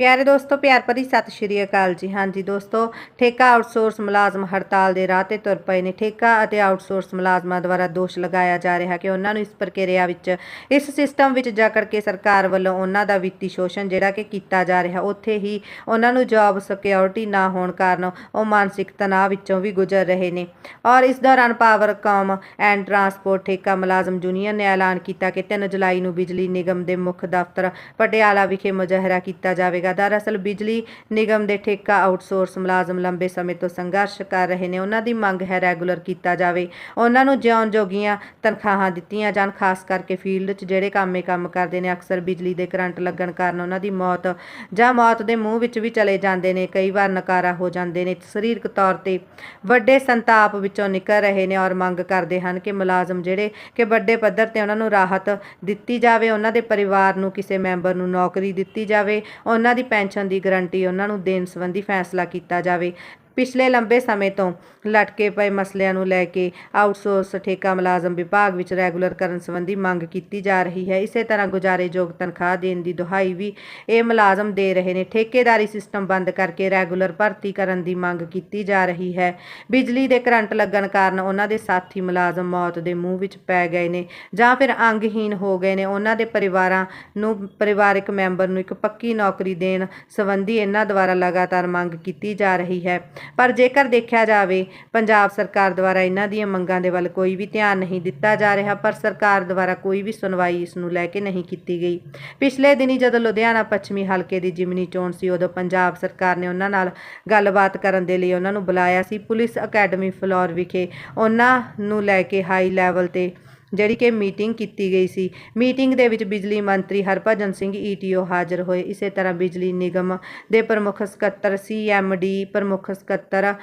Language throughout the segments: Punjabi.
ਪਿਆਰੇ ਦੋਸਤੋ, ਪਿਆਰ ਭਰੀ ਸਤਿ ਸ਼੍ਰੀ ਅਕਾਲ ਜੀ। ਹਾਂਜੀ ਦੋਸਤੋ, ਠੇਕਾ ਆਊਟਸੋਰਸ ਮੁਲਾਜ਼ਮ ਹੜਤਾਲ ਦੇ ਰਾਹ ਤੇ ਤੁਰ ਪਏ ਨੇ। ਠੇਕਾ ਅਤੇ ਆਊਟਸੋਰਸ ਮੁਲਾਜ਼ਮਾਂ ਦੁਆਰਾ ਦੋਸ਼ ਲਗਾਇਆ ਜਾ ਰਿਹਾ ਕਿ ਉਹਨਾਂ ਨੂੰ ਇਸ ਪ੍ਰਕਿਰਿਆ ਵਿੱਚ, ਇਸ ਸਿਸਟਮ ਵਿੱਚ ਜਕੜ ਕੇ ਸਰਕਾਰ ਵੱਲੋਂ ਉਹਨਾਂ ਦਾ ਵਿੱਤੀ ਸ਼ੋਸ਼ਣ ਜਿਹੜਾ ਕਿ ਕੀਤਾ ਜਾ ਰਿਹਾ, ਉੱਥੇ ਹੀ ਉਹਨਾਂ ਨੂੰ ਜੌਬ ਸਿਕਿਉਰਿਟੀ ਨਾ ਹੋਣ ਕਾਰਨ ਉਹ ਮਾਨਸਿਕ ਤਣਾਅ ਵਿੱਚੋਂ ਵੀ ਗੁਜ਼ਰ ਰਹੇ ਨੇ। ਔਰ ਇਸ ਦੌਰਾਨ ਪਾਵਰਕਾਮ ਐਂਡ ਟਰਾਂਸਪੋਰਟ ਠੇਕਾ ਮੁਲਾਜ਼ਮ ਯੂਨੀਅਨ ਨੇ ਐਲਾਨ ਕੀਤਾ ਕਿ 3 ਜੁਲਾਈ ਨੂੰ ਬਿਜਲੀ ਨਿਗਮ ਦੇ ਮੁੱਖ ਦਫ਼ਤਰ ਪਟਿਆਲਾ ਵਿਖੇ ਮੁਜ਼ਾਹਰਾ ਕੀਤਾ ਜਾਵੇਗਾ। ਦਰਅਸਲ ਬਿਜਲੀ ਨਿਗਮ ਦੇ ਠੇਕਾ ਆਊਟਸੋਰਸ ਮੁਲਾਜ਼ਮ ਲੰਬੇ ਸਮੇਂ ਤੋਂ ਸੰਘਰਸ਼ ਕਰ ਰਹੇ ਨੇ। ਉਹਨਾਂ ਦੀ ਮੰਗ ਹੈ ਰੈਗੂਲਰ ਕੀਤਾ ਜਾਵੇ। ਉਹਨਾਂ ਨੂੰ ਜਿਉਣ ਜੋਗੀਆਂ ਤਨਖਾਹਾਂ ਦਿੱਤੀਆਂ ਜਾਣ, ਖਾਸ ਕਰਕੇ ਫੀਲਡ 'ਚ ਜਿਹੜੇ ਕੰਮੇ ਕੰਮ ਕਰਦੇ ਨੇ। ਅਕਸਰ ਬਿਜਲੀ ਦੇ ਕਰੰਟ ਲੱਗਣ ਕਾਰਨ ਉਹਨਾਂ ਦੀ ਮੌਤ ਜਾਂ ਮੌਤ ਦੇ ਮੂੰਹ ਵਿੱਚ ਵੀ ਚਲੇ ਜਾਂਦੇ ਨੇ। ਕਈ ਵਾਰ ਨਕਾਰਾ ਹੋ ਜਾਂਦੇ ਨੇ। ਸਰੀਰਕ ਤੌਰ ਤੇ ਵੱਡੇ ਸੰਤਾਪ ਵਿੱਚੋਂ ਨਿਕਲ ਰਹੇ ਨੇ ਔਰ ਮੰਗ ਕਰਦੇ ਹਨ ਕਿ ਮੁਲਾਜ਼ਮ ਜਿਹੜੇ ਕਿ ਵੱਡੇ ਪੱਧਰ ਤੇ ਉਹਨਾਂ ਨੂੰ ਰਾਹਤ ਦਿੱਤੀ ਜਾਵੇ, ਉਹਨਾਂ ਦੇ ਪਰਿਵਾਰ ਨੂੰ, ਕਿਸੇ ਮੈਂਬਰ ਨੂੰ ਨੌਕਰੀ ਦਿੱਤੀ ਜਾਵੇ, ਉਹਨਾਂ ਦੀ ਪੈਨਸ਼ਨ ਦੀ ਗਰੰਟੀ ਉਹਨਾਂ ਨੂੰ ਦੇਣ ਸੰਬੰਧੀ ਫੈਸਲਾ ਕੀਤਾ ਜਾਵੇ। ਪਿਛਲੇ ਲੰਬੇ ਸਮੇਂ ਤੋਂ ਲਟਕੇ ਪਏ ਮਸਲਿਆਂ ਨੂੰ ਲੈ ਕੇ ਆਊਟਸੋਰਸ ਠੇਕਾ ਮੁਲਾਜ਼ਮ ਵਿਭਾਗ ਵਿੱਚ ਰੈਗੂਲਰ ਕਰਨ ਸੰਬੰਧੀ ਮੰਗ ਕੀਤੀ ਜਾ ਰਹੀ ਹੈ। ਇਸੇ ਤਰ੍ਹਾਂ ਗੁਜ਼ਾਰੇਯੋਗ ਤਨਖਾਹ ਦੇਣ ਦੀ ਦੁਹਾਈ ਵੀ ਇਹ ਮੁਲਾਜ਼ਮ ਦੇ ਰਹੇ ਨੇ। ਠੇਕੇਦਾਰੀ ਸਿਸਟਮ ਬੰਦ ਕਰਕੇ ਰੈਗੂਲਰ ਭਰਤੀ ਕਰਨ ਦੀ ਮੰਗ ਕੀਤੀ ਜਾ ਰਹੀ ਹੈ। ਬਿਜਲੀ ਦੇ ਕਰੰਟ ਲੱਗਣ ਕਾਰਨ ਉਹਨਾਂ ਦੇ ਸਾਥੀ ਮੁਲਾਜ਼ਮ ਮੌਤ ਦੇ ਮੂੰਹ ਵਿੱਚ ਪੈ ਗਏ ਨੇ ਜਾਂ ਫਿਰ ਅੰਗਹੀਨ ਹੋ ਗਏ ਨੇ। ਉਹਨਾਂ ਦੇ ਪਰਿਵਾਰਾਂ ਨੂੰ ਪਰਿਵਾਰਕ ਮੈਂਬਰ ਨੂੰ ਇੱਕ ਪੱਕੀ ਨੌਕਰੀ ਦੇਣ ਸੰਬੰਧੀ ਇਹਨਾਂ ਦੁਆਰਾ ਲਗਾਤਾਰ ਮੰਗ ਕੀਤੀ ਜਾ ਰਹੀ ਹੈ। ਪਰ ਜੇਕਰ ਦੇਖਿਆ ਜਾਵੇ, ਪੰਜਾਬ ਸਰਕਾਰ ਦੁਆਰਾ ਇਹਨਾਂ ਦੀਆਂ ਮੰਗਾਂ ਦੇ ਵੱਲ ਕੋਈ ਵੀ ਧਿਆਨ ਨਹੀਂ ਦਿੱਤਾ ਜਾ ਰਿਹਾ, ਪਰ ਸਰਕਾਰ ਦੁਆਰਾ ਕੋਈ ਵੀ ਸੁਣਵਾਈ ਇਸ ਨੂੰ ਲੈ ਕੇ ਨਹੀਂ ਕੀਤੀ ਗਈ। ਪਿਛਲੇ ਦਿਨੀ ਜਦੋਂ ਲੁਧਿਆਣਾ ਪੱਛਮੀ ਹਲਕੇ ਦੀ ਜਿਮਨੀ ਚੋਣ ਸੀ, ਉਦੋਂ ਪੰਜਾਬ ਸਰਕਾਰ ਨੇ ਉਹਨਾਂ ਨਾਲ ਗੱਲਬਾਤ ਕਰਨ ਦੇ ਲਈ ਉਹਨਾਂ ਨੂੰ ਬੁਲਾਇਆ ਸੀ। ਪੁਲਿਸ ਅਕੈਡਮੀ ਫਲੋਰ ਵਿਖੇ ਉਹਨਾਂ ਨੂੰ ਲੈ ਕੇ ਹਾਈ ਲੈਵਲ ਤੇ ਜਿਹੜੀ ਕਿ ਮੀਟਿੰਗ ਕੀਤੀ ਗਈ ਸੀ। ਮੀਟਿੰਗ ਦੇ ਵਿੱਚ ਬਿਜਲੀ ਮੰਤਰੀ ਹਰਭਜਨ ਸਿੰਘ ਈਟੀਓ ਹਾਜ਼ਰ ਹੋਏ। ਇਸੇ ਤਰ੍ਹਾਂ ਬਿਜਲੀ ਨਿਗਮ ਦੇ ਪ੍ਰਮੁੱਖ ਸਕੱਤਰ ਸੀਐਮਡੀ ਪ੍ਰਮੁੱਖ ਸਕੱਤਰ,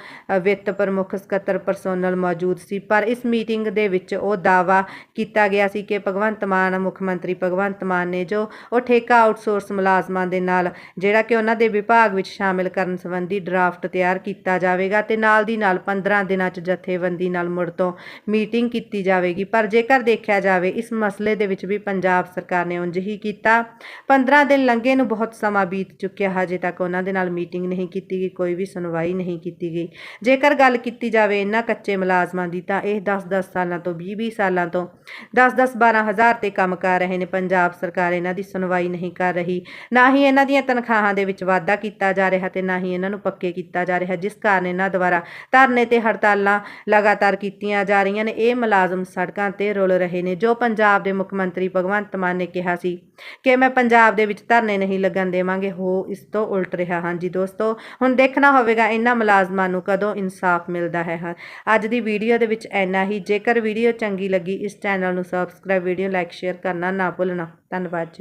ਵਿੱਤ ਪ੍ਰਮੁੱਖ ਸਕੱਤਰ ਪਰਸੋਨਲ ਮੌਜੂਦ ਸੀ। ਪਰ ਇਸ ਮੀਟਿੰਗ ਦੇ ਵਿੱਚ ਉਹ ਦਾਵਾ ਕੀਤਾ ਗਿਆ ਸੀ ਕਿ ਭਗਵੰਤ ਮਾਨ, ਮੁੱਖ ਮੰਤਰੀ ਭਗਵੰਤ ਮਾਨ ਨੇ ਜੋ ਉਹ ਠੇਕਾ ਆਊਟਸੋਰਸ ਮੁਲਾਜ਼ਮਾਂ ਦੇ ਨਾਲ, ਜਿਹੜਾ ਕਿ ਉਹਨਾਂ ਦੇ ਵਿਭਾਗ ਵਿੱਚ ਸ਼ਾਮਿਲ ਕਰਨ ਸੰਬੰਧੀ ਡਰਾਫਟ ਤਿਆਰ ਕੀਤਾ ਜਾਵੇਗਾ ਤੇ ਨਾਲ ਦੀ ਨਾਲ 15 ਦਿਨਾਂ 'ਚ ਜਥੇਬੰਦੀ ਨਾਲ ਮੁੜ ਤੋਂ ਮੀਟਿੰਗ ਕੀਤੀ ਜਾਵੇਗੀ। ਪਰ ਜੇਕਰ ਦੇਖਿਆ ਜਾਵੇ, ਇਸ ਮਸਲੇ ਦੇ ਵਿੱਚ ਵੀ ਪੰਜਾਬ ਸਰਕਾਰ ਨੇ ਉਂਝ ਹੀ ਕੀਤਾ। 15 ਦਿਨ ਲੰਘੇ ਨੂੰ ਬਹੁਤ ਸਮਾਂ ਬੀਤ ਚੁੱਕਿਆ, ਹਜੇ ਤੱਕ ਉਹਨਾਂ ਦੇ ਨਾਲ ਮੀਟਿੰਗ ਨਹੀਂ ਕੀਤੀ ਗਈ, ਕੋਈ ਵੀ ਸੁਣਵਾਈ ਨਹੀਂ ਕੀਤੀ ਗਈ। ਜੇਕਰ ਗੱਲ ਕੀਤੀ ਜਾਵੇ ਇਹਨਾਂ ਕੱਚੇ ਮੁਲਾਜ਼ਮਾਂ ਦੀ, ਤਾਂ ਇਹ 10-10 ਸਾਲਾਂ ਤੋਂ 20-20 ਸਾਲਾਂ ਤੋਂ 10-10 12 ਹਜ਼ਾਰ ਤੇ ਕੰਮ ਕਰ ਰਹੇ ਨੇ। ਪੰਜਾਬ ਸਰਕਾਰ ਇਹਨਾਂ ਦੀ ਸੁਣਵਾਈ ਨਹੀਂ ਕਰ ਰਹੀ। ਨਾ ਹੀ ਇਹਨਾਂ ਦੀਆਂ ਤਨਖਾਹਾਂ ਦੇ ਵਿੱਚ ਵਾਧਾ ਕੀਤਾ ਜਾ ਰਿਹਾ ਤੇ ਨਾ ਹੀ ਇਹਨਾਂ ਨੂੰ ਪੱਕੇ ਕੀਤਾ ਜਾ ਰਿਹਾ, ਜਿਸ ਕਾਰਨ ਇਹਨਾਂ ਦੁਆਰਾ ਧਰਨੇ ਤੇ ਹੜਤਾਲਾਂ ਲਗਾਤਾਰ ਕੀਤੀਆਂ ਜਾ ਰਹੀਆਂ ਨੇ। ਇਹ ਮੁਲਾਜ਼ਮ ਸੜਕਾਂ ਤੇ ਰੁਲ ਰਹੇ ਨੇ, ਜੋ ਪੰਜਾਬ ਦੇ ਮੁੱਖ ਮੰਤਰੀ ਭਗਵੰਤ ਮਾਨ ਨੇ ਕਿਹਾ ਸੀ ਕਿ ਮੈਂ ਪੰਜਾਬ ਦੇ ਵਿੱਚ ਧਰਨੇ ਨਹੀਂ ਲੱਗਣ ਦੇਵਾਂਗੇ। ਹੋ, ਇਸ ਤੋਂ ਉਲਟ ਰਿਹਾ ਹਾਂ ਜੀ ਦੋਸਤੋ। ਹੁਣ ਦੇਖਣਾ ਹੋਵੇਗਾ ਇਹਨਾਂ ਮੁਲਾਜ਼ਮਾਂ ਨੂੰ ਕਦੋਂ ਇਨਸਾਫ ਮਿਲਦਾ ਹੈ ਅੱਜ ਦੀ ਵੀਡੀਓ ਦੇ ਵਿੱਚ ਇੰਨਾ ਹੀ। ਜੇਕਰ ਵੀਡੀਓ ਚੰਗੀ ਲੱਗੀ, ਇਸ ਚੈਨਲ ਨੂੰ ਸਬਸਕ੍ਰਾਈਬ ਵੀਡੀਓ ਲਾਈਕ ਸ਼ੇਅਰ ਕਰਨਾ ਨਾ ਭੁੱਲਣਾ। ਧੰਨਵਾਦ ਜੀ।